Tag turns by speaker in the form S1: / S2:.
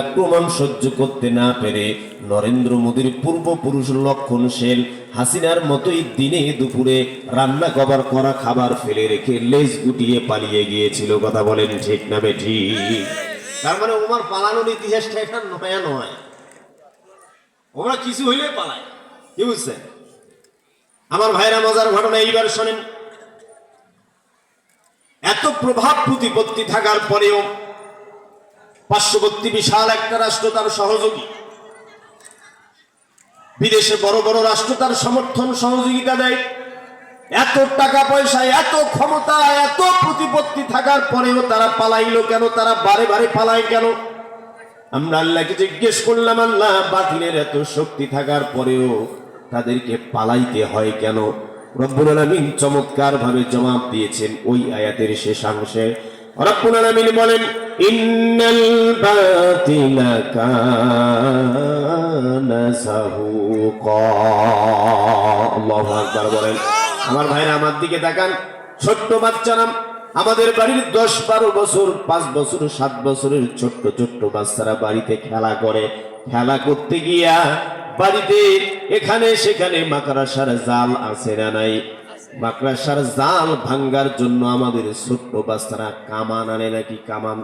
S1: আক্রমণ সহ্য করতে না পেরে নরেন্দ্র মোদীর পূর্বপুরুষ লক্ষণ সেন হাসিনার মতোই দিনে দুপুরে রান্না কবার করা খাবার ফেলে রেখে লেজ গুটিয়ে পালিয়ে গিয়েছিল, কথা বলেন ঠিক না বেঠি? তার মানে ওমার পালানোর ইতিহাসটা এটা নয়া নয়। ওরা কিছু হইলে পালায়, কি বুঝছেন? আমার ভাইরা মজার ঘটনা এইবার শোনেন। এত প্রভাব প্রতিপত্তি থাকার পরেও পার্শ্ববর্তী বিশাল একটা রাষ্ট্র তার সহযোগী। বিদেশে বড় বড় রাষ্ট্র তার সমর্থন, সহযোগিতা দেয়। এত টাকা পয়সা, এত ক্ষমতা, এত প্রতিপত্তি থাকার পরেও তারা পালাইলো কেন? তারা বারে বারে পালায় কেন? আমরা আল্লাহকে জিজ্ঞেস করলাম, আল্লাহ, বাতিলের এত শক্তি থাকার পরেও তাদেরকে পালাইতে হয় কেন? রব্বুল আলামিন চমৎকার ভাবে জবাব দিয়েছেন ওই আয়াতের শেষাংশে। আমার ভাইরা, আমার দিকে ছোট্ট বাচ্চারা আমাদের বাড়ির দশ বারো বছর, পাঁচ বছর, সাত বছরের ছোট্ট ছোট্ট বাচ্চারা বাড়িতে খেলা করে। খেলা করতে গিয়া বাড়িতে এখানে সেখানে মাকড়াসার জাল আছে না নাই? মাকড়াসার জাল ভাঙ্গার জন্য আমাদের ছোট্ট বাচ্চারা কামান আনে নাকি কামান?